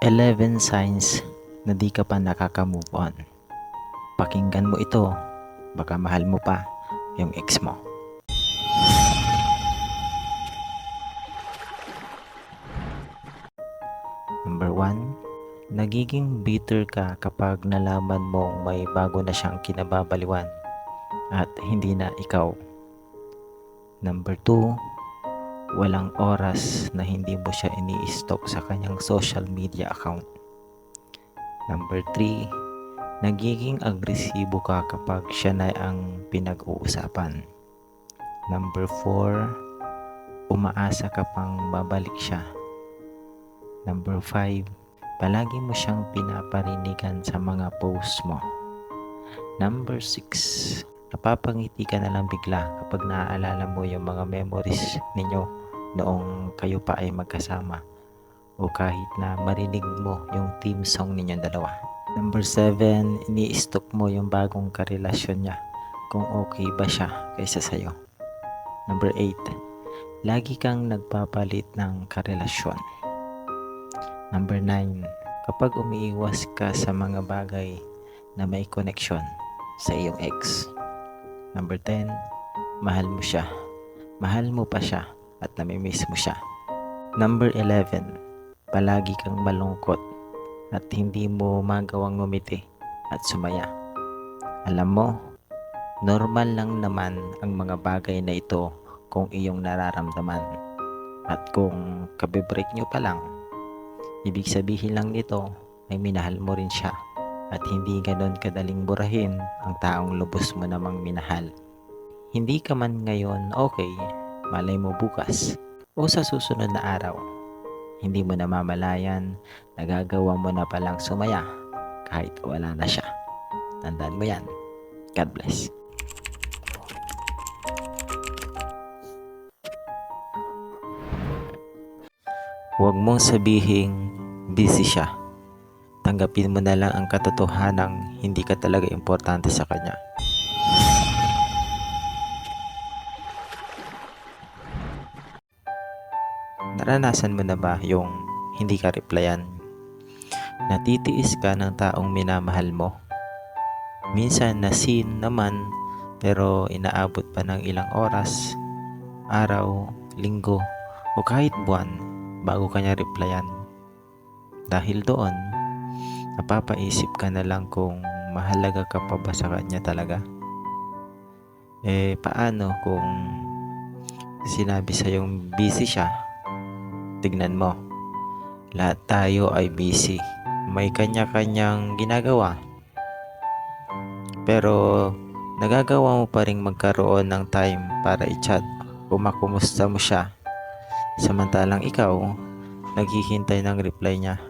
11 signs na di ka pa nakaka-move on. Pakinggan mo ito, baka mahal mo pa yung ex mo. Number 1, nagiging bitter ka kapag nalaman mong may bago na siyang kinababaliwan at hindi na ikaw. Number 2, walang oras na hindi mo siya ini-stalk sa kanyang social media account. Number 3, nagiging agresibo ka kapag siya na ang pinag-uusapan. Number 4, umaasa ka pang babalik siya. Number 5, palagi mo siyang pinaparinigan sa mga posts mo. Number 6, napapangiti ka na lang bigla kapag naaalala mo yung mga memories ninyo noong kayo pa ay magkasama o kahit na marinig mo yung team song ninyong dalawa. Number 7, ini-stalk mo yung bagong karelasyon niya kung okay ba siya kaysa sa'yo. Number 8, lagi kang nagpapalit ng karelasyon. Number 9, kapag umiiwas ka sa mga bagay na may connection sa iyong ex. Number 10, mahal mo siya. Mahal mo pa siya at namimiss mo siya. Number 11, palagi kang malungkot at hindi mo magawang ngumiti at sumaya. Alam mo, normal lang naman ang mga bagay na ito kung iyong nararamdaman. At kung kabibreak nyo pa lang, ibig sabihin lang nito ay minahal mo rin siya at hindi ganon kadaling burahin ang taong lubos mo namang minahal. Hindi ka man ngayon okay, malay mo bukas o sa susunod na araw. Hindi mo namamalayan, nagagawa mo na palang sumaya kahit wala na siya. Tandaan mo yan. God bless. Huwag mong sabihing busy siya. Tanggapin mo na lang ang katotohanang hindi ka talaga importante sa kanya. Naranasan mo na ba yung hindi ka replyan? Natitiis ka ng taong minamahal mo? Minsan na scene naman pero inaabot pa ng ilang oras, araw, linggo o kahit buwan bago kanya replyan. Dahil doon, napapaisip ka na lang kung mahalaga ka pa ba sa kanya talaga. Eh, paano kung sinabi sa yung busy siya? Tignan mo, lahat tayo ay busy. May kanya-kanyang ginagawa. Pero, nagagawa mo pa rin magkaroon ng time para i-chat o makumusta mo siya. Samantalang ikaw, naghihintay ng reply niya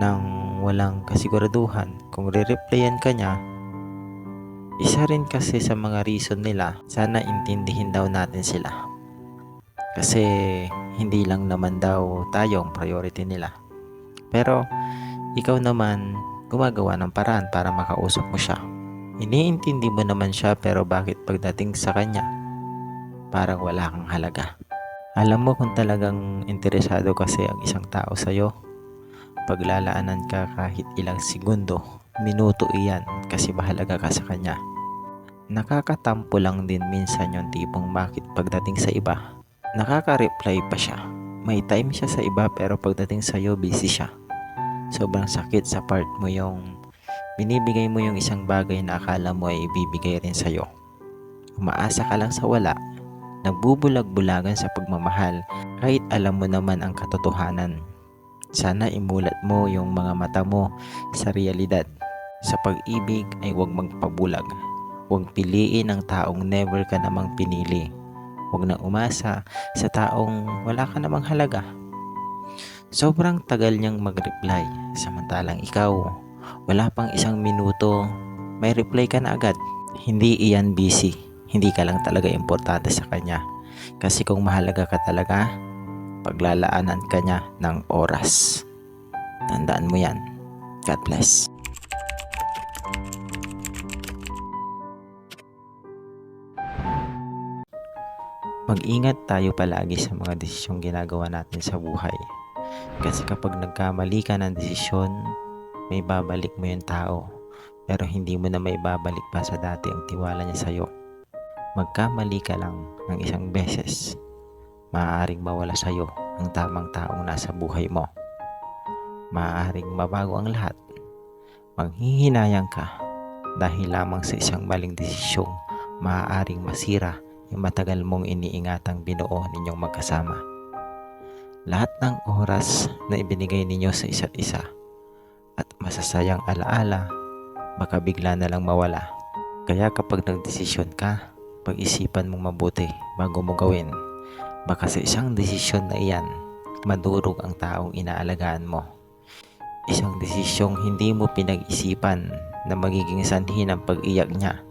nang walang kasiguraduhan. Kung re-replyan ka niya isa rin kasi sa mga reason nila sana intindihin daw natin sila. Kasi hindi lang naman daw tayo ang priority nila. Pero ikaw naman gumagawa ng paraan para makausap mo siya. Iniintindi mo naman siya pero bakit pagdating sa kanya parang wala kang halaga? Alam mo kung talagang interesado kasi ang isang tao sa'yo, paglalaanan ka kahit ilang segundo, minuto iyan kasi mahalaga ka sa kanya. Nakakatampo lang din minsan yung tipong bakit pagdating sa iba, nakaka-reply pa siya. May time siya sa iba pero pagdating sa'yo busy siya. Sobrang sakit sa part mo yung binibigay mo yung isang bagay na akala mo ay ibibigay rin sa'yo. Umaasa ka lang sa wala nagbubulag-bulagan sa pagmamahal kahit alam mo naman ang katotohanan. Sana imulat mo yung mga mata mo sa realidad. Sa pag-ibig ay huwag magpabulag. Huwag piliin ang taong never ka namang pinili. Huwag nang umasa sa taong wala ka namang halaga. Sobrang tagal niyang mag-reply, samantalang ikaw, wala pang isang minuto, may reply ka na agad. Hindi iyan busy hindi ka lang talaga importante sa kanya. Kasi kung mahalaga ka talaga, paglalaanan ka niya ng oras. Tandaan mo yan. God bless. Mag-ingat tayo palagi sa mga desisyong ginagawa natin sa buhay. Kasi kapag nagkamali ka ng desisyon, may babalik mo yung tao. Pero hindi mo na may babalik pa sa dati ang tiwala niya sa'yo. Magkamali ka lang ng isang beses, maaaring mawala sa'yo ang tamang taong nasa buhay mo. Maaaring mabago ang lahat. Manghihinayang ka dahil lamang sa isang maling desisyong maaaring masira yung matagal mong iniingatang binuo ninyong magkasama. Lahat ng oras na ibinigay ninyo sa isa't isa at masasayang alaala baka bigla na lang mawala. Kaya kapag nagdesisyon ka, pag-isipan mong mabuti bago mo gawin. Baka sa isang desisyon na iyan, madurog ang taong inaalagaan mo. Isang desisyong hindi mo pinag-isipan na magiging sanhi ng pag-iyak niya.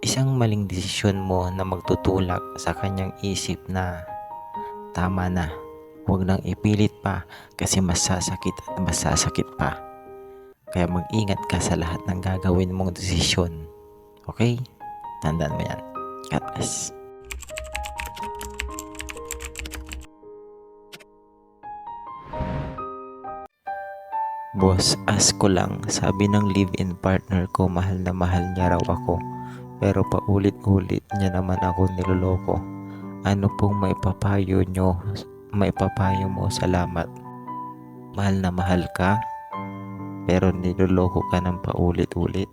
Isang maling desisyon mo na magtutulak sa kanyang isip na tama na. Huwag nang ipilit pa kasi masasakit at masasakit pa. Kaya mag-ingat ka sa lahat ng gagawin mong desisyon. Okay? Tandaan mo yan. God bless. Boss, ask ko lang, sabi ng live-in partner ko mahal na mahal niya raw ako. Pero paulit-ulit niya naman ako niloloko. Ano pong may papayo nyo? May papayo mo, salamat. Mahal na mahal ka? Pero niloloko ka ng paulit-ulit?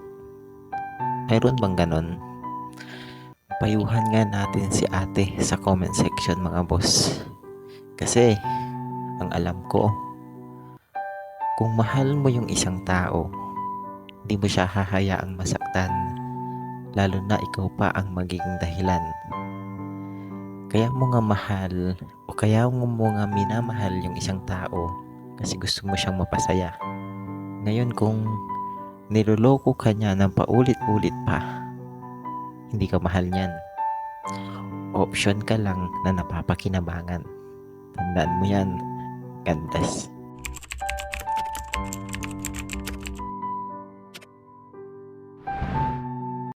Mayroon bang ganon? Payuhan nga natin si ate sa comment section mga boss. Kasi, ang alam ko, kung mahal mo yung isang tao, hindi mo siya hahayaang masaktan, lalo na ikaw pa ang magiging dahilan. Kaya mo nga mahal o kaya mo nga minamahal yung isang tao kasi gusto mo siyang mapasaya. Ngayon kung niloloko ka niya ng paulit-ulit pa, hindi ka mahal niyan. Option ka lang na napapakinabangan. Tandaan mo yan. Bless. Thank you.